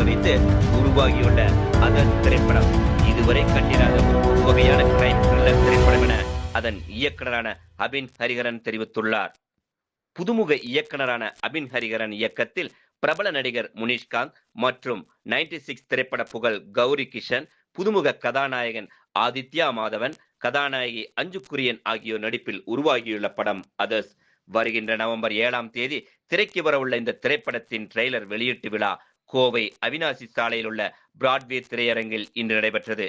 மையமாக வைத்து உருவாகியுள்ள அதன் திரைப்படம். இதுவரை கண்டிராத ஒரு புதுவகையான கிரைம் த்ரில்லர் திரைப்படம் என அதன் இயக்குனரான அபின் ஹரிகரன் தெரிவித்துள்ளார். புதுமுக இயக்குனரான அபின் ஹரிகரன் இயக்கத்தில் பிரபல நடிகர் முனிஷ்காந்த் மற்றும் 96 சிக்ஸ் திரைப்பட புகழ் கௌரி கிஷன் புதுமுக கதாநாயகன் ஆதித்யா மாதவன் கதாநாயகி அஞ்சு குரியன் ஆகியோர் நடிப்பில் உருவாகியுள்ள படம் அதர்ஸ் வருகின்ற நவம்பர் ஏழாம் தேதி திரைக்கு வரவுள்ள இந்த திரைப்படத்தின் ட்ரெய்லர் வெளியீட்டு விழா கோவை அவினாசி சாலையில் உள்ள பிராட்வே திரையரங்கில் இன்று நடைபெற்றது.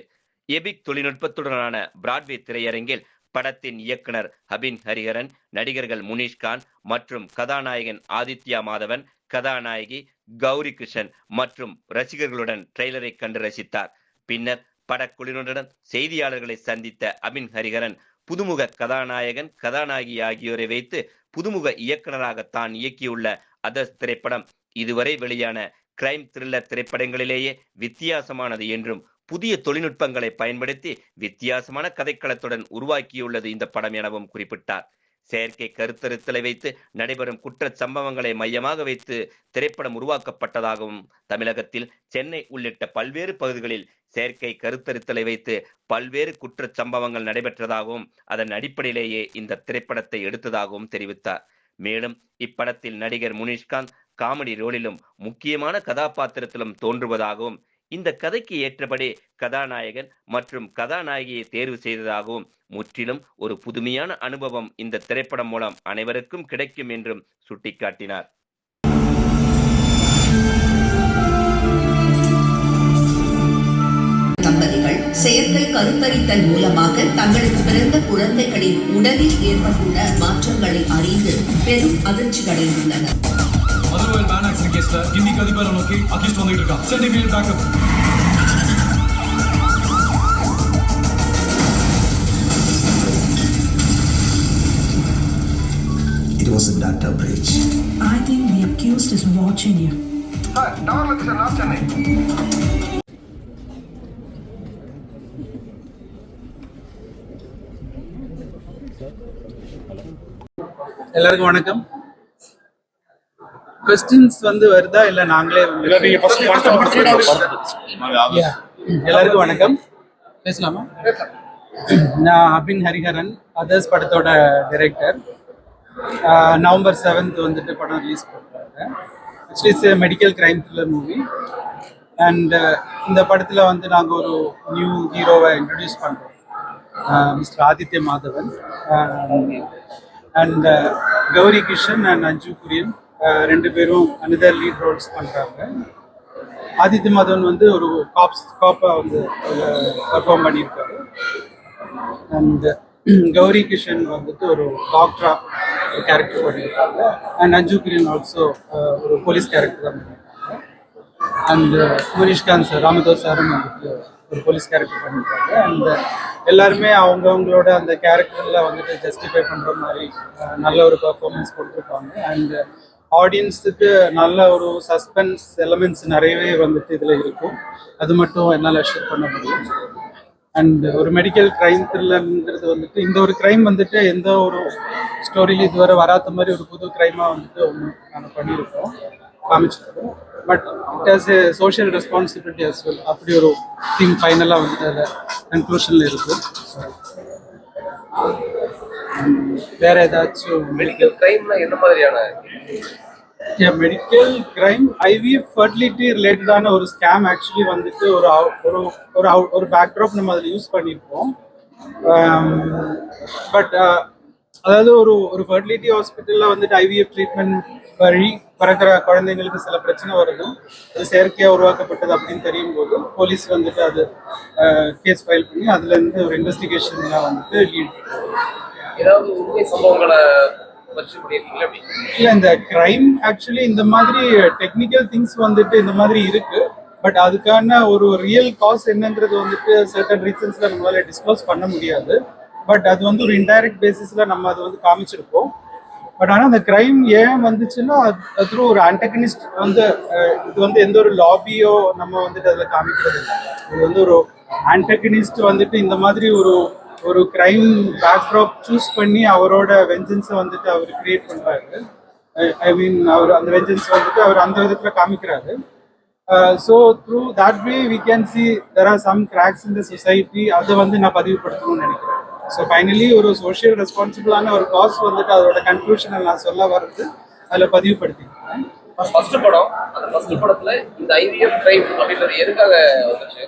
எபிக் தொழில்நுட்பத்துடனான பிராட்வே திரையரங்கில் படத்தின் இயக்குனர் ஹபின் ஹரிஹரன் நடிகர்கள் முனிஷ்கான் மற்றும் கதாநாயகன் ஆதித்யா மாதவன் கதாநாயகி கௌரி கிருஷ்ணன் மற்றும் ரசிகர்களுடன் ட்ரெய்லரை கண்டு ரசித்தார். பின்னர் படக்குழுவினருடன் செய்தியாளர்களை சந்தித்த அபின் ஹரிஹரன் புதுமுக கதாநாயகன் கதாநாயகி ஆகியோரை வைத்து புதுமுக இயக்குனராக தான் இயக்கியுள்ள அதர்ஸ் திரைப்படம் இதுவரை வெளியான கிரைம் த்ரில்லர் திரைப்படங்களிலேயே வித்தியாசமானது என்றும் புதிய தொழில்நுட்பங்களை பயன்படுத்தி வித்தியாசமான கதைக்களத்துடன் உருவாக்கியுள்ளது இந்த படம் எனவும் குறிப்பிட்டார். செயற்கை கருத்தருத்தலை வைத்து நடைபெறும் குற்ற சம்பவங்களை மையமாக வைத்து திரைப்படம் உருவாக்கப்பட்டதாகவும் தமிழகத்தில் சென்னை உள்ளிட்ட பல்வேறு பகுதிகளில் செயற்கை கருத்தருத்தலை வைத்து பல்வேறு குற்ற சம்பவங்கள் நடைபெற்றதாகவும் அதன் அடிப்படையிலேயே இந்த திரைப்படத்தை எடுத்ததாகவும் தெரிவித்தார். மேலும் இப்படத்தில் நடிகர் முனிஷ்காந்த் காமெடி ரோலிலும் முக்கியமான கதாபாத்திரத்திலும் தோன்றுவதாகவும் இந்த கதைக்கு ஏற்றபடி கதாநாயகன் மற்றும் கதாநாயகியை தேர்வு செய்ததாகவும் முற்றிலும் ஒரு புதுமையான அனுபவம் இந்த திரைப்படம் மூலம் அனைவருக்கும் கிடைக்கும் என்றும் சுட்டிக்காட்டினார். தம்பதிகள் செயற்கை கருத்தரித்தல் மூலமாக தங்களுக்கு பிறந்த குழந்தைகளின் உடலில் ஏற்பட்டுள்ள மாற்றங்களை அறிந்து பெரும் அதிர்ச்சியடைந்துள்ளனர். மதுரவாயில் வேன் ஆக்சிடென்ட் கேஸ்ல இன்னைக்கு அதிபரை நோக்கி அக்யூஸ்ட் வந்துட்டு இருக்கான் send immediate backup It was a data breach. I think the accused is watching you. எல்லாருக்கும் வணக்கம் கொஸ்டின்ஸ் வந்து வருதா இல்ல நாங்களே. எல்லாருக்கும் வணக்கம். பேசலாமா? நான் அபின் ஹரிஹரன் அதர்ஸ் படத்தோட டைரக்டர் நவம்பர் செவன்த் வந்துட்டு படம் ரிலீஸ் பண்ணுறாங்க actually it's medical crime thriller movie and இந்த படத்தில் வந்து நாங்கள் ஒரு நியூ ஹீரோவை இன்ட்ரடியூஸ் பண்ணுறோம் mister Aditya Madhavan. And Gauri Kishan and Anju Kurian. ரெண்டு பேரும் அனதர் லீட் ரோல்ஸ் பண்ணுறாங்க ஆதித்ய மாதவன் வந்து ஒரு காப்ஸ் காப்பாக வந்து பர்ஃபார்ம் பண்ணியிருக்காரு. அண்ட் கௌரி கிஷன் வந்துட்டு ஒரு டாக்டரா கேரக்டர் பண்ணியிருக்காங்க. அண்ட் அஞ்சு கிரியன் ஆல்சோ ஒரு போலீஸ் கேரக்டர் தான் பண்ணியிருக்காங்க. அண்ட் முனிஷ்காந்த் சார் ராமதாஸ் சாரும் வந்துட்டு ஒரு போலீஸ் கேரக்டர் பண்ணியிருக்காங்க. அண்ட் எல்லாருமே அவங்கவுங்களோட அந்த கேரக்டரில் வந்துட்டு ஜஸ்டிஃபை பண்ணுற மாதிரி நல்ல ஒரு பர்ஃபார்மன்ஸ் கொடுத்துருப்பாங்க அண்ட் ஆடியன்ஸுக்கு நல்ல ஒரு சஸ்பென்ஸ் எலமெண்ட்ஸ் நிறையவே வந்துட்டு இதில் இருக்கும். அது மட்டும் என்னால் ஷேர் பண்ண முடியும். அண்ட் ஒரு மெடிக்கல் கிரைம் த்ரில்லருங்கிறது வந்துட்டு இந்த ஒரு கிரைம் வந்துட்டு எந்த ஒரு ஸ்டோரியிலும் இதுவரை வராத மாதிரி ஒரு புது கிரைமாக வந்துட்டு ஒன்று நாங்கள் பண்ணியிருக்கோம். காமிச்சிருக்கோம். But it has a social responsibility as well அப்படி ஒரு தீம் ஃபைனலாக வந்துட்டு அதில் கன்க்ளூஷனில் இருக்கு. வேற ஏதாச்சும் மெடிக்கல் கிரைம்னா என்ன மாதிரியான மெடிக்கல் கிரைம் ஐவிஎஃப் ஃபர்டிலிட்டி ரிலேட்டடான ஒரு ஸ்கேம் ஆக்சுவலி வந்துட்டு ஒரு ஒரு ஒரு ஒரு பேக்ட்ராப் நம்ம அதில் யூஸ் பண்ணியிருக்கோம் பட் அதாவது ஒரு ஒரு ஃபர்டிலிட்டி ஹாஸ்பிட்டலில் வந்துட்டு ஐவிஎஃப் ட்ரீட்மெண்ட் வழி பிறக்கிற குழந்தைங்களுக்கு சில பிரச்சனை வருது. அது செயற்கையாக உருவாக்கப்பட்டது அப்படின்னு தெரியும் போது போலீஸ் வந்துட்டு அது கேஸ் ஃபைல் பண்ணி அதுலேருந்து ஒரு இன்வெஸ்டிகேஷனில் வந்துட்டு லீட் ஏதாவது உண்மை சம்பவங்களை இல்ல இந்த கிரைம் ஆக்சுவலி இந்த மாதிரி டெக்னிக்கல் திங்ஸ் வந்துட்டு இந்த மாதிரி இருக்கு. பட் அதுக்கான ஒரு ரியல் காஸ் என்னன்றது வந்துட்டு சர்டன் ரீசன்ஸ்ல நம்மளால டிஸ்க்ளோஸ் பண்ண முடியாது. பட் அது வந்து ஒரு இன்டைரக்ட் பேசிஸ்ல நம்ம அது வந்து காமிச்சிருப்போம். பட் ஆனால் அந்த கிரைம் ஏன் வந்துச்சுன்னா அது த்ரூ ஒரு ஆன்டகனிஸ்ட் வந்து இது வந்து எந்த ஒரு லாபியோ நம்ம வந்துட்டு அதில் காமிக்கிறது இல்லை. இது வந்து ஒரு ஆன்டகனிஸ்ட் வந்துட்டு இந்த மாதிரி ஒரு ஒரு கிரைம் பேக்ட்ராப் சூஸ் பண்ணி அவரோட வெஞ்சன்ஸை வந்துட்டு அவர் கிரியேட் பண்றாரு. ஐ மீன் அவர் அந்த வெஞ்சன்ஸ் வந்துட்டு அவர் அந்த விதத்துல காமிக்கிறாரு. So through that way we can see there are some cracks in the society அதை வந்து நான் பதிவுபடுத்தணும்னு நினைக்கிறேன். ஸோ ஃபைனலி ஒரு சோஷியல் ரெஸ்பான்சிபிளான ஒரு காஸ் வந்துட்டு அதோட கன்க்ளூஷனை நான் சொல்ல வர்றது அதில் பதிவுபடுத்திக்கிறேன். ஃபர்ஸ்ட் படம் அந்த ஃபர்ஸ்ட் படத்துல இந்த ஐவிஎஃப் ட்ரைவ் அப்படின்றது எதுக்காக வந்துச்சு?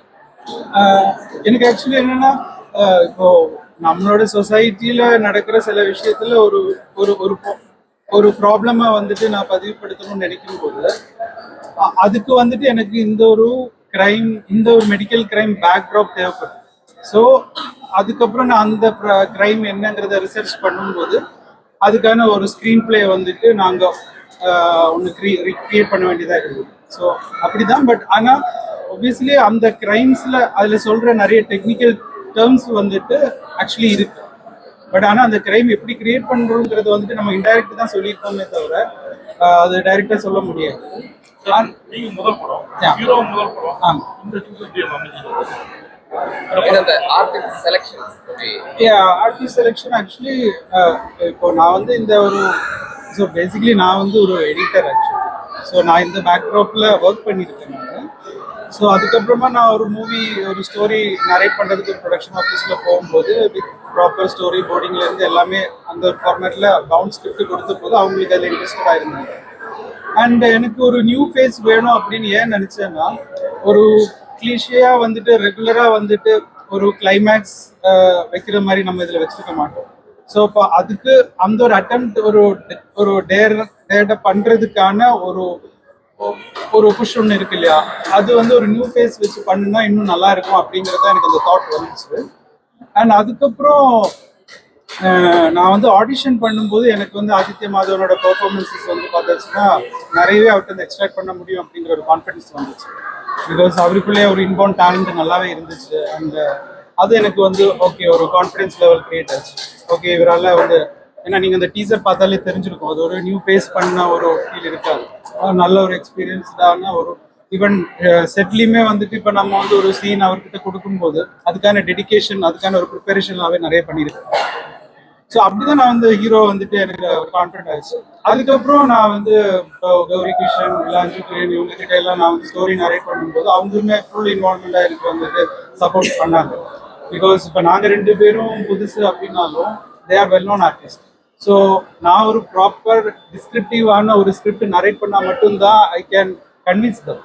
எனக்கு ஆக்சுவலி என்னன்னா இப்போ நம்மளோட சொசைட்டியில நடக்கிற சில விஷயத்துல ஒரு ஒரு ஒரு ஒரு ப்ராப்ளமா வந்துட்டு நான் பதிவுபடுத்தணும்னு நினைக்கும் போது அதுக்கு வந்துட்டு எனக்கு இந்த ஒரு கிரைம் இந்த ஒரு மெடிக்கல் கிரைம் பேக்ட்ராப் தேவைப்படும். ஸோ அதுக்கப்புறம் நான் அந்த கிரைம் என்னங்கிறத ரிசர்ச் பண்ணும்போது அதுக்கான ஒரு ஸ்க்ரீன் பிளே வந்துட்டு நாங்கள் ஒன்று கிரியேட் பண்ண வேண்டியதாக இருக்குது ஸோ அப்படி தான் பட் ஆனால் ஒப்வியஸ்லி அந்த கிரைம்ஸில் அதில் சொல்கிற நிறைய டெக்னிக்கல் டேர்ம்ஸ் வந்துட்டு ஆக்சுவலி இருக்கு. பட் ஆனால் அந்த கிரைம் எப்படி கிரியேட் பண்ணுறோங்கிறது வந்துட்டு நம்ம இன்டைரக்ட் தான் சொல்லியிருக்கோமே தவிர அது டைரக்டாக சொல்ல முடியாது. நீங்க முதல் படம். ஹீரோ முதல் படம். இந்த ஆர்டிஸ்ட் செலெக்ஷன் ஆக்சுவலி இப்போ நான் வந்து இந்த ஒரு ஸோ பேசிக்கலி நான் வந்து ஒரு எடிட்டர் ஆக்சுவலி ஸோ நான் இந்த பேக்ட்ராப்பில் ஒர்க் பண்ணியிருக்கேன். ஸோ அதுக்கப்புறமா நான் ஒரு மூவி ஒரு ஸ்டோரி நரேட் பண்ணுறதுக்கு ஒரு ப்ரொடக்ஷன் ஆஃபீஸில் போகும்போது வித் ப்ராப்பர் ஸ்டோரி போர்டிங்லேருந்து எல்லாமே அந்த ஒரு ஃபார்மேட்டில் பவுண்ட் ஸ்கிரிப்ட் கொடுத்த போது அவங்களுக்கு அதில் இன்ட்ரெஸ்டடாக இருந்தாங்க அண்ட் எனக்கு ஒரு நியூ ஃபேஸ் வேணும் அப்படின்னு ஏன் நினச்சேன்னா ஒரு கிளிஷியாக வந்துட்டு ரெகுலராக வந்துட்டு ஒரு கிளைமேக்ஸ் வைக்கிற மாதிரி நம்ம இதில் வச்சுருக்க மாட்டோம். ஸோ இப்போ அதுக்கு அந்த ஒரு அட்டம் ஒரு ஒரு டேர் டேட்டை பண்ணுறதுக்கான ஒரு ஒரு புஷ் ஒன்று இருக்கு இல்லையா? அது வந்து ஒரு நியூ ஃபேஸ் வச்சு பண்ணுனா இன்னும் நல்லா இருக்கும் அப்படிங்கிறது எனக்கு அந்த தாட் வந்துச்சு. அண்ட் அதுக்கப்புறம் நான் வந்து ஆடிஷன் பண்ணும்போது எனக்கு வந்து ஆதித்ய மாதவனோட பெர்ஃபார்மன்ஸஸ் வந்து பார்த்தாச்சுன்னா நிறையவே அவர்கிட்ட வந்து எக்ஸ்ட்ராக்ட் பண்ண முடியும் அப்படிங்கிற ஒரு கான்ஃபிடன்ஸ் வந்துச்சு. பிகாஸ் அவருக்குள்ளே ஒரு இன்பவுண்ட் டேலண்ட் நல்லாவே இருந்துச்சு. அண்ட் அது எனக்கு வந்து ஓகே ஒரு கான்ஃபிடன்ஸ் லெவல் கிரியேட் ஆச்சு. ஓகே இவரால் வந்து ஏன்னா நீங்கள் அந்த டீசர் பார்த்தாலே தெரிஞ்சிருக்கும். அது ஒரு நியூ ஃபேஸ் பண்ண ஒரு ஃபீல் இருக்காது. நல்ல ஒரு எக்ஸ்பீரியன்ஸ்டான ஒரு ஈவன் செட்லையுமே வந்துட்டு இப்போ நம்ம வந்து ஒரு சீன் அவர்கிட்ட கொடுக்கும்போது அதுக்கான டெடிகேஷன் அதுக்கான ஒரு ப்ரிப்பரேஷன்லாவே நிறைய பண்ணியிருக்கேன் ஸோ அப்படிதான் நான் வந்து ஹீரோ வந்துட்டு எனக்கு கான்ஃபிடென்ட் ஆயிடுச்சு. அதுக்கப்புறம் நான் வந்து கௌரி கிருஷ்ணன் இலாஞ்சி குரியன் இவங்க கிட்ட எல்லாம் நான் வந்து ஸ்டோரி நரேட் பண்ணும்போது அவங்களுமே ஃபுல் இன்வால்மெண்ட்டாக எனக்கு வந்துட்டு சப்போர்ட் பண்ணாங்க. பிகாஸ் இப்போ நாங்கள் ரெண்டு பேரும் புதுசு அப்படின்னாலும் they are well known artist so நான் ஒரு ப்ராப்பர் டிஸ்கிரிப்டிவான ஒரு ஸ்கிரிப்ட் நரேட் பண்ணால் மட்டும்தான் I can convince them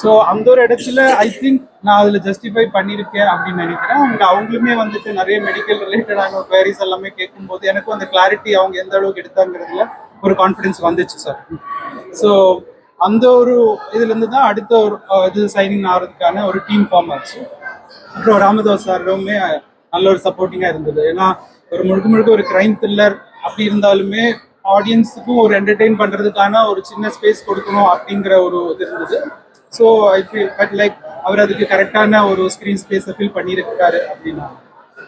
so அந்த ஒரு இடத்துல ஐ திங்க் நான் அதில் ஜஸ்டிஃபை பண்ணியிருக்கேன் அப்படின்னு நினைக்கிறேன். அண்ட் அவங்களுமே வந்துட்டு நிறைய மெடிக்கல் ரிலேட்டடான குவரிஸ் எல்லாமே கேட்கும்போது எனக்கும் அந்த கிளாரிட்டி அவங்க எந்த அளவுக்கு எடுத்தாங்கிறதுல ஒரு கான்ஃபிடன்ஸ் வந்துச்சு சார் ஸோ அந்த ஒரு இதுலேருந்து தான் அடுத்த ஒரு இது சைனிங் ஆகிறதுக்கான ஒரு டீம் ஃபார்ம் ஆச்சு. அப்புறம் ராமதாஸ் சாருமே நல்ல ஒரு சப்போர்ட்டிங்காக இருந்தது. ஏன்னா ஒரு முழுக்க முழுக்க ஒரு கிரைம் த்ரில்லர் அப்படி இருந்தாலுமே ஆடியன்ஸுக்கும் ஒரு என்டர்டெயின் பண்ணுறதுக்கான ஒரு சின்ன ஸ்பேஸ் கொடுக்கணும் அப்படிங்கிற ஒரு இது இருந்தது. So I feel but like அவர் அதுக்கு கரெக்டான ஒரு ஸ்க்ரீன் ஸ்பேஸை ஃபில் பண்ணியிருக்காரு அப்படின்னா.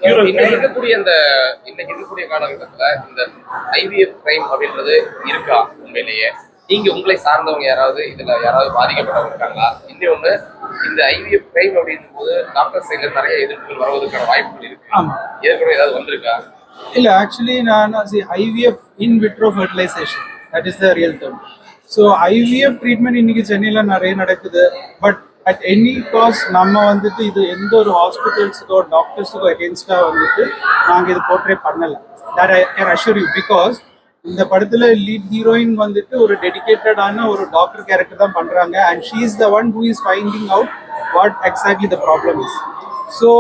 இன்னைக்கு இருக்கக்கூடிய இந்த இன்னைக்கு இருக்கக்கூடிய காலகட்டத்துல இந்த ஐவிஎஃப் கிரைம் அப்படின்றது இருக்கா உண்மையிலேயே? நீங்க உங்களை சார்ந்தவங்க யாராவது இதுல யாராவது பாதிக்கப்பட்டவங்க இருக்காங்களா? இன்னொன்னு இந்த ஐவிஎஃப் கிரைம் அப்படின்னும் போது டாக்டர் சைட்ல நிறைய எதிர்ப்புகள் வருவதற்கான வாய்ப்புகள் இருக்கு. ஏற்கனவே ஏதாவது வந்திருக்கா? இல்ல ஆக்சுவலி நான் IVF in vitro fertilization that is the real term so IVF treatment இன்னைக்கு சென்னையில நிறைய நடக்குது. பட் அட் எனி காஸ்ட் நம்ம வந்துட்டு இது எந்த ஒரு ஹாஸ்பிட்டல்ஸுக்கோ டாக்டர்ஸுக்கோ அகேன்ஸ்டா வந்துட்டு நாங்கள் இது போர்ட்ரே பண்ணல. That I can assure you because இந்த படத்துல லீட் ஹீரோயின் வந்துட்டு ஒரு டெடிகேட்டடான ஒரு டாக்டர் கேரக்டர் தான் பண்றாங்க. And she is the one who is finding out what exactly the problem is so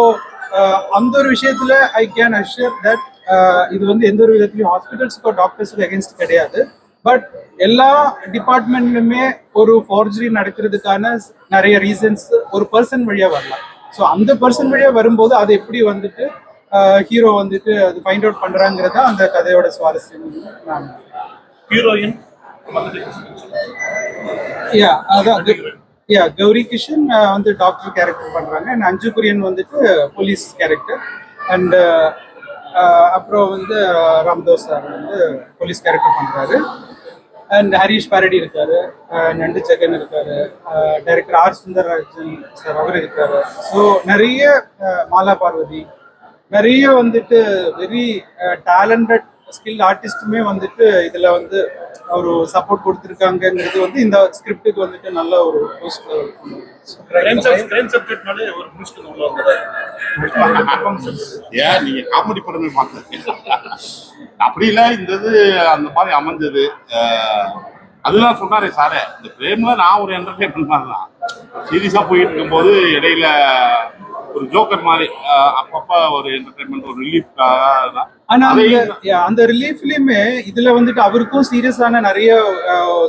அந்த ஒரு விஷயத்துல ஐ கேன் அஷ்யூர் தட் இது வந்து எந்த ஒரு விதத்துலையும் ஹாஸ்பிட்டல்ஸுக்கோ டாக்டர்ஸுக்கு அகேன்ஸ்ட் கிடையாது. பட் எல்லா டிபார்ட்மெண்ட்லுமே ஒரு ஃபார்ஜரி நடக்கிறதுக்கான நிறைய ரீசன்ஸ் ஒரு பர்சன் வழியா வரலாம். ஸோ அந்த பர்சன் வழியா வரும்போது அது எப்படி வந்துட்டு ஹீரோ வந்துட்டு அது ஃபைண்ட் அவுட் பண்றாங்கிறதா அந்த கதையோட சுவாரஸ்யம். நான் ஹீரோயின் யா அதான் யா கௌரி கிஷன் வந்து டாக்டர் கேரக்டர் பண்றாங்க. அண்ட் அஞ்சு குரியன் வந்துட்டு போலீஸ் கேரக்டர் அண்ட் அப்புறம் வந்து ராம்தோஸ் சார் வந்து போலீஸ் கேரக்டர் பண்றாரு. அண்ட் ஹரிஷ் பாரடி இருக்காரு. நண்டு ஜெகன் இருக்காரு. டைரக்டர் ஆர் சுந்தரராஜன் சார் அவர் இருக்காரு. ஸோ நிறைய மாலா பார்வதி நிறைய வந்துட்டு வெரி டேலண்டட் ஸ்கில் ஆர்டிஸ்ட்டுமே வந்துட்டு இதுல வந்து ஒரு சப்போர்ட் கொடுத்துருக்காங்கங்கிறது வந்து இந்த ஸ்கிரிப்டுக்கு வந்துட்டு நல்ல ஒரு ஏன்? நீங்க காமெடி படமே பார்த்துருக்கீங்க அப்படி இல்ல இந்த இது அந்த மாதிரி அமைஞ்சது. அதுதான் சொன்னாரே சாரே. இந்த பிரேம்ல நான் ஒரு என்டர்டைன்மெண்ட் மாதிரி தான் சீரியஸா போயிட்டு இருக்கும்போது இடையில ஒரு ஜோக்கர் மாதிரி அப்பப்ப ஒரு என்டர்டைன்மெண்ட் ஒரு ரிலீஃப் ஆனா அந்த ரிலீஃப்லயுமே இதுல வந்துட்டு அவருக்கும் சீரியஸான நிறைய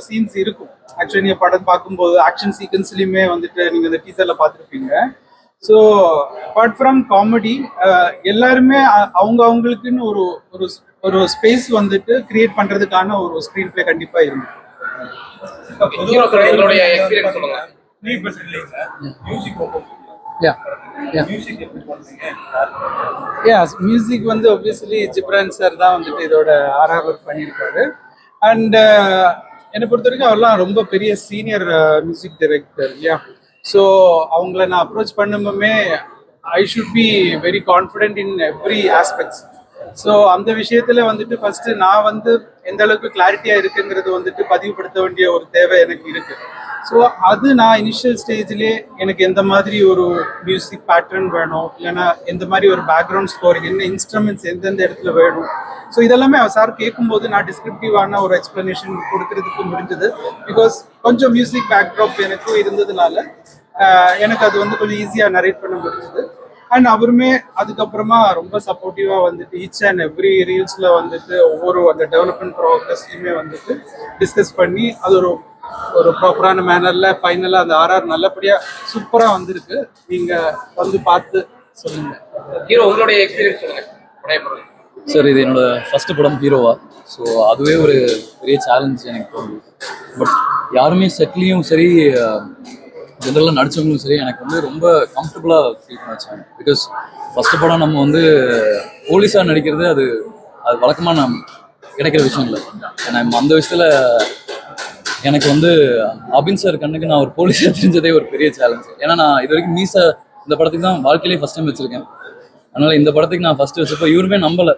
சீன்ஸ் இருக்கும். ஆக்சுவலி நீங்க படம் பார்க்கும்போது ஆக்ஷன் சீக்வன்ஸ்லயுமே வந்துட்டு நீங்க இந்த டீசர்ல பார்த்துருப்பீங்க. ஸோ அப்பார்ட் ஃப்ரம் காமெடி எல்லாருமே அவங்க அவங்களுக்குன்னு ஒரு ஒரு ஒரு ஸ்பேஸ் வந்துட்டு கிரியேட் பண்றதுக்கான ஒரு ஸ்க்ரீன் பிளே கண்டிப்பா சார் உங்களுடைய எக்ஸ்பீரியன்ஸ் சொல்லுங்க. நீ பேசுறீங்க மியூசிக் வந்து ஒப்வியஸ்லி ஜிப்ரான் சார் தான் வந்துட்டு இதோட ஒர்க் பண்ணியிருக்காரு. அண்ட் என்னை பொறுத்த வரைக்கும் அவர்லாம் ரொம்ப பெரிய சீனியர் மியூசிக் டைரக்டர் இல்லையா ஸோ அவங்கள நான் approach பண்ணும்போமே I should be very confident in every aspects so அந்த விஷயத்துல வந்துட்டு ஃபர்ஸ்ட் நான் வந்து எந்த அளவுக்கு கிளாரிட்டியா இருக்குங்கிறது வந்துட்டு பதிவுபடுத்த வேண்டிய ஒரு தேவை எனக்கு இருக்கு. ஸோ அது நான் இனிஷியல் ஸ்டேஜ்லேயே எனக்கு எந்த மாதிரி ஒரு மியூசிக் பேட்டர்ன் வேணும்? இல்லைன்னா எந்த மாதிரி ஒரு பேக்ரவுண்ட் ஸ்கோரிங் என்ன இன்ஸ்ட்ருமெண்ட்ஸ் எந்தெந்த இடத்துல வேணும்? ஸோ இதெல்லாமே சார் கேட்கும்போது நான் டிஸ்கிரிப்டிவான ஒரு எக்ஸ்பிளனேஷன் கொடுக்கறதுக்கு முடிஞ்சது. பிகாஸ் கொஞ்சம் மியூசிக் பேக்ராப் எனக்கும் இருந்ததுனால எனக்கு அது வந்து கொஞ்சம் ஈஸியாக நரேட் பண்ண முடிஞ்சது. அண்ட் அவருமே அதுக்கப்புறமா ரொம்ப சப்போர்ட்டிவாக வந்துட்டு ஈச் அண்ட் எவ்ரி ரீல்ஸில் வந்துட்டு ஒவ்வொரு அந்த டெவலப்மெண்ட் ப்ராக்ரஸ்லையுமே வந்துட்டு டிஸ்கஸ் பண்ணி அது ஒரு ஒரு ப்ராப்பரான மேனரில் ஃபைனலாக அந்த ஆர்ஆர் நல்லபடியாக சூப்பராக வந்திருக்கு. நீங்கள் வந்து பார்த்து சொல்லுங்கள் ஹீரோ உங்களுடைய எக்ஸ்பீரியன்ஸ் சொல்லுங்க. சார் இது என்னோட ஃபர்ஸ்ட் படம் ஹீரோவா? ஸோ அதுவே ஒரு பெரிய சேலஞ்ச் எனக்கு தோணுது. பட் யாருமே செட்லேயும் சரி ஜென்ரலாக நடிச்சவங்களும் சரி எனக்கு வந்து ரொம்ப கம்ஃபர்டபுளாக ஃபீல் பண்ண வச்சாங்க. பிகாஸ் ஃபஸ்ட்டு படம் நம்ம வந்து போலீஸாக நடிக்கிறது அது அது வழக்கமாக நான் கிடைக்கிற விஷயம் இல்லை. ஏன்னா அந்த விஷயத்தில் எனக்கு வந்து அபின் சார் கண்ணுக்கு நான் ஒரு போலீஸாக தெரிஞ்சதே ஒரு பெரிய சேலஞ்ச் ஏன்னா நான் இது வரைக்கும் மீசா இந்த படத்துக்கு தான் வாழ்க்கையிலேயே ஃபஸ்ட் டைம் வச்சிருக்கேன். அதனால இந்த படத்துக்கு நான் ஃபர்ஸ்ட் வச்சப்போ இவருமே நம்பலை.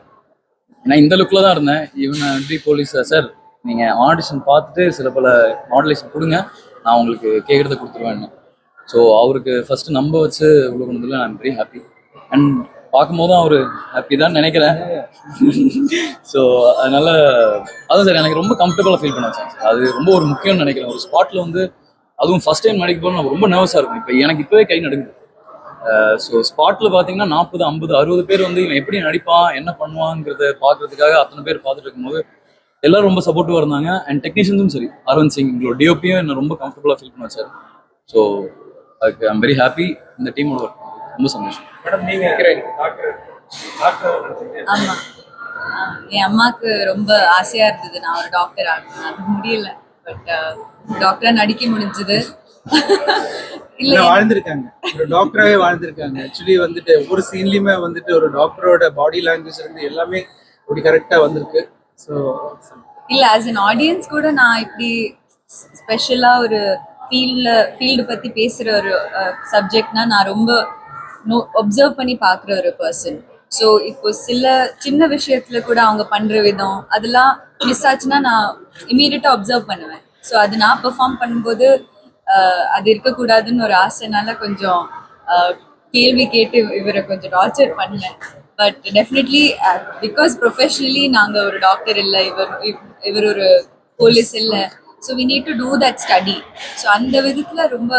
நான் இந்த லுக்கில் தான் இருந்தேன். இவனை எப்படி போலீஸ் சார் நீங்கள் ஆடிஷன் பார்த்துட்டு சில பல மாடலேஷன் கொடுங்க. நான் உங்களுக்கு கேட்குறத கொடுத்துருவேன் ஸோ அவருக்கு ஃபஸ்ட்டு நம்ப வச்சு இவ்வளோ கொண்டதில் நான் வெரி ஹாப்பி அண்ட் பார்க்கும்போதும் அவர் ஹாப்பி தான் நினைக்கிறேன். ஸோ அதனால அதுவும் சார் எனக்கு ரொம்ப கம்ஃபர்டபுளாக ஃபீல் பண்ண வச்சேன் சார் அது ரொம்ப ஒரு முக்கியம்னு நினைக்கிறேன். ஒரு ஸ்பாட்டில் வந்து அதுவும் ஃபஸ்ட் டைம் நடிக்க போது ரொம்ப நர்வஸாக இருக்கும். இப்போ எனக்கு இப்போவே கை நடுங்குது. ஸோ ஸ்பாட்டில் பார்த்தீங்கன்னா நாற்பது ஐம்பது அறுபது பேர் வந்து இவன் எப்படி நடிப்பான் என்ன பண்ணுவாங்கிறத பார்க்கறதுக்காக அத்தனை பேர் பார்த்துட்டு இருக்கும்போது எல்லாரும் ரொம்ப சப்போர்ட்டிவாக இருந்தாங்க. அண்ட் டெக்னீஷியன்ஸும் சரி அரவிந்த் சிங் உங்களோட டிஓபியும் என்ன ரொம்ப கம்ஃபர்டபுளாக ஃபீல் பண்ண வச்சார் ஸோ அதுக்கு ஐம் வெரி ஹாப்பி இந்த டீமோட ஒர்க் ரொம்ப சந்தோஷம். மேடம் நீங்க ஹீரோயின் டாக்டர் டாக்டர் நடிச்சிருக்கீங்க ஆமா. ஆஹ் என் அம்மாக்கு ரொம்ப ஆசையா இருந்தது. நான் ஒரு டாக்டர் ஆகணும். அது முடியல. பட் டாக்டரா நடிக்க முடிஞ்சது. இல்ல வாழ்ந்திருக்காங்க. ஒரு டாக்டராகவே வாழ்ந்திருக்காங்க. ஆக்சுவலி வந்துட்டு ஒவ்வொரு சீன்லையுமே வந்துட்டு ஒரு டாக்டரோட பாடி லாங்குவேஜ் இருந்து எல்லாமே இப்படி கரெக்டாக வந்திருக்கு. ஸோ இல்ல ஆஸ் அன் ஆடியன்ஸ் கூட நான் இப்படி ஸ்பெஷலாக ஒரு ஃபீல்டில் ஃபீல்டு பத்தி பேசுற ஒரு சப்ஜெக்ட்னா நான் ரொம்ப நோ ஒப்சர்வ் பண்ணி பார்க்குற ஒரு பர்சன் ஸோ இப்போ சில சின்ன விஷயத்துல கூட அவங்க பண்ற விதம் அதெல்லாம் மிஸ் ஆச்சுன்னா நான் இமீடியட்டா அப்சர்வ் பண்ணுவேன். ஸோ அது நான் பெர்ஃபார்ம் பண்ணும்போது அது இருக்கக்கூடாதுன்னு ஒரு ஆசைனால கொஞ்சம் கேள்வி கேட்டு இவரை கொஞ்சம் டார்ச்சர் பண்ணேன் பட் டெஃபினெட்லி பிகாஸ் ப்ரொஃபஷனலி நாங்கள் ஒரு டாக்டர் இல்லை இவர் இவ்- இவர் ஒரு போலீஸ் இல்லை so we need to do that study so அந்த விதத்தில் ரொம்ப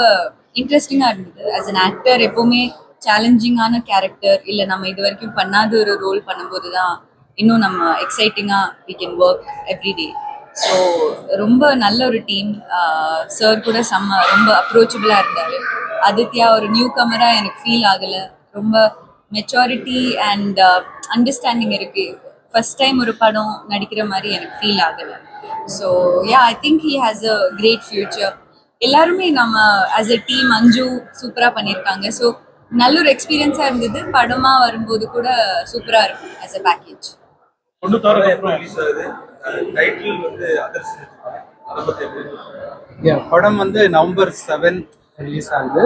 இன்ட்ரெஸ்டிங்காக இருந்தது. ஆஸ் அன் ஆக்டர் எப்போவுமே சேலஞ்சிங்கான கேரக்டர் இல்லை நம்ம இது வரைக்கும் பண்ணாத ஒரு ரோல் பண்ணும்போது தான் இன்னும் நம்ம எக்ஸைட்டிங்காக we can work everyday so ரொம்ப நல்ல ஒரு டீம் சார் uh, கூட செம்ம ரொம்ப அப்ரோச்சபிளாக இருந்தார். ஆதித்யா ஒரு நியூ கமராக எனக்கு ஃபீல் ஆகலை. ரொம்ப மெச்சாரிட்டி அண்ட் அண்டர்ஸ்டாண்டிங் இருக்கு. ஃபர்ஸ்ட் டைம் ஒரு படம் நடிக்கிற மாதிரி எனக்கு ஃபீல் ஆகலை. So yeah I think he has a great future எல்லாருமே நம்ம ஆஸ் அ டீம் அஞ்சு சூப்பராக பண்ணியிருக்காங்க ஸோ நல்ல ஒரு எக்ஸ்பீரியன்ஸாக இருந்தது. படமாக வரும்போது கூட சூப்பராக இருக்கும் ஆஸ் அ பேக்கேஜ் படம் வந்து நவம்பர் செவன்த் ரிலீஸ் ஆகுது.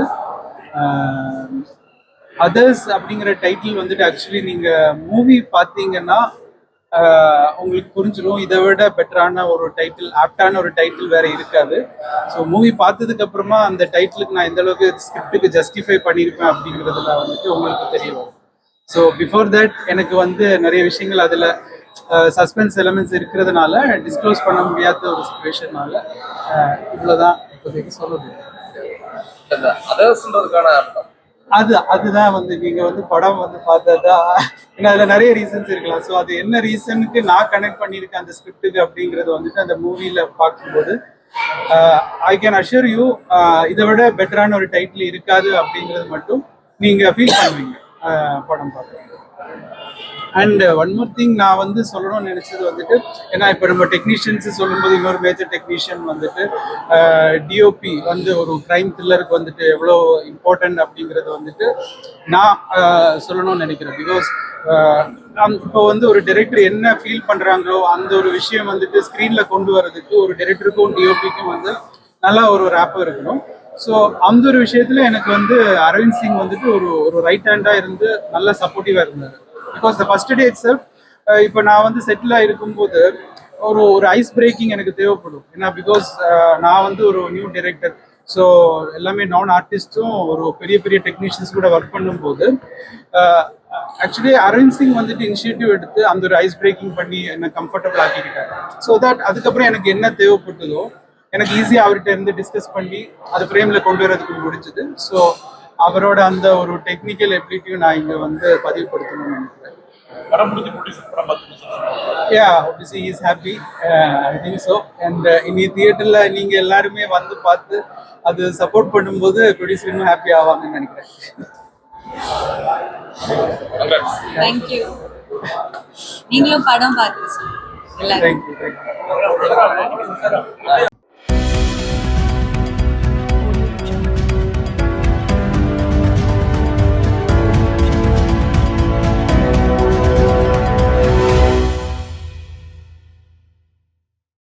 அதர்ஸ் அப்படிங்கிற டைட்டில் வந்துட்டு ஆக்சுவலி நீங்கள் மூவி பார்த்தீங்கன்னா உங்களுக்கு புரிஞ்சிடும் இதை விட பெட்டரான ஒரு டைட்டில் ஆப்டான ஒரு டைட்டில் வேற இருக்காது. ஸோ மூவி பார்த்ததுக்கு அப்புறமா அந்த டைட்டிலுக்கு நான் எந்த அளவுக்கு ஸ்கிரிப்டுக்கு ஜஸ்டிஃபை பண்ணியிருப்பேன் அப்படிங்கிறதுல வந்துட்டு உங்களுக்கு தெரிய வரும். ஸோ பிஃபோர் தட் எனக்கு வந்து நிறைய விஷயங்கள் அதில் சஸ்பென்ஸ் எலமெண்ட்ஸ் இருக்கிறதுனால டிஸ்க்ளோஸ் பண்ண முடியாத ஒரு சுச்சுவேஷனால இவ்வளோதான் இப்போதைக்கு சொல்லுது இந்த அதர்ஸ்ன்றதுக்கான அர்த்தம். அது அதுதான் வந்து நீங்க வந்து படம் வந்து பார்த்ததா? ஏன்னா அதுல நிறைய ரீசன்ஸ் இருக்கலாம். ஸோ அது என்ன ரீசனுக்கு நான் கனெக்ட் பண்ணியிருக்கேன் அந்த ஸ்கிரிப்டுக்கு அப்படிங்கிறது வந்துட்டு அந்த மூவியில பார்க்கும்போது ஐ கேன் அஷூர் யூ இதை விட பெட்டரான ஒரு டைட்டில் இருக்காது அப்படிங்கிறது மட்டும் நீங்க ஃபீல் பண்ணுவீங்க படம் பார்க்கும்போது அண்ட் ஒன் மோர் திங் நான் வந்து சொல்லணும்னு நினைச்சது வந்துட்டு ஏன்னா இப்போ நம்ம டெக்னீஷியன்ஸ் சொல்லும்போது இன்னொரு மேஜர் டெக்னீஷியன் வந்துட்டு டிஓபி வந்து ஒரு கிரைம் த்ரில்லருக்கு வந்துட்டு எவ்வளோ இம்பார்ட்டன்ட் அப்படிங்கிறது வந்துட்டு நான் சொல்லணும்னு நினைக்கிறேன். பிகாஸ் இப்போ வந்து ஒரு டைரக்டர் என்ன ஃபீல் பண்ணுறாங்களோ அந்த ஒரு விஷயம் வந்துட்டு ஸ்க்ரீனில் கொண்டு வரதுக்கு ஒரு டைரக்டருக்கும் டிஓபிக்கும் வந்து நல்லா ஒரு ரேப்பர் இருக்கணும். ஸோ அந்த ஒரு விஷயத்தில் எனக்கு வந்து அரவிந்த் சிங் வந்துட்டு ஒரு ஒரு ரைட் ஹேண்டாக இருந்து நல்ல சப்போர்ட்டிவாக இருந்தார். Because the first day it itself நான் வந்து செட்டில் இருக்கும்போது ஒரு ஒரு ஐஸ் பிரேக்கிங் எனக்கு தேவைப்படும். ஏன்னா பிகாஸ் uh, நான் வந்து ஒரு நியூ டைரக்டர் ஸோ எல்லாமே நான் ஆர்டிஸ்ட்டும் ஒரு பெரிய பெரிய டெக்னீஷியன்ஸ் கூட ஒர்க் பண்ணும்போது ஆக்சுவலி அரவிந்த் சிங் வந்துட்டு இனிஷியேட்டிவ் எடுத்து அந்த ஒரு ஐஸ் பிரேக்கிங் பண்ணி என்ன கம்ஃபர்டபுள் ஆக்கிக்கிட்டார். ஸோ தட் அதுக்கப்புறம் எனக்கு என்ன தேவைப்பட்டதோ எனக்கு ஈஸியாக அவர்கிட்ட இருந்து டிஸ்கஸ் பண்ணி அது ஃப்ரேமில் கொண்டு வரதுக்கு முடிஞ்சது. ஸோ அவரோட அந்த ஒரு டெக்னிக்கல் எபிலிட்டியும் நான் இங்கே வந்து பதிவுபடுத்தணும்னு நினைக்கிறேன். Yeah obviously he is happy. I think so and இனி தியேட்டரில் நீங்கள் எல்லாருமே வந்து பார்த்து அது சப்போர்ட் பண்ணும்போது ப்ரொடியூசர் இன்னும் ஹாப்பி ஆவாங்கன்னு நினைக்கிறேன். தேங்க்யூ நீங்களும் படம் பார்த்து எல்லாரும் தேங்க்யூ தேங்க்யூ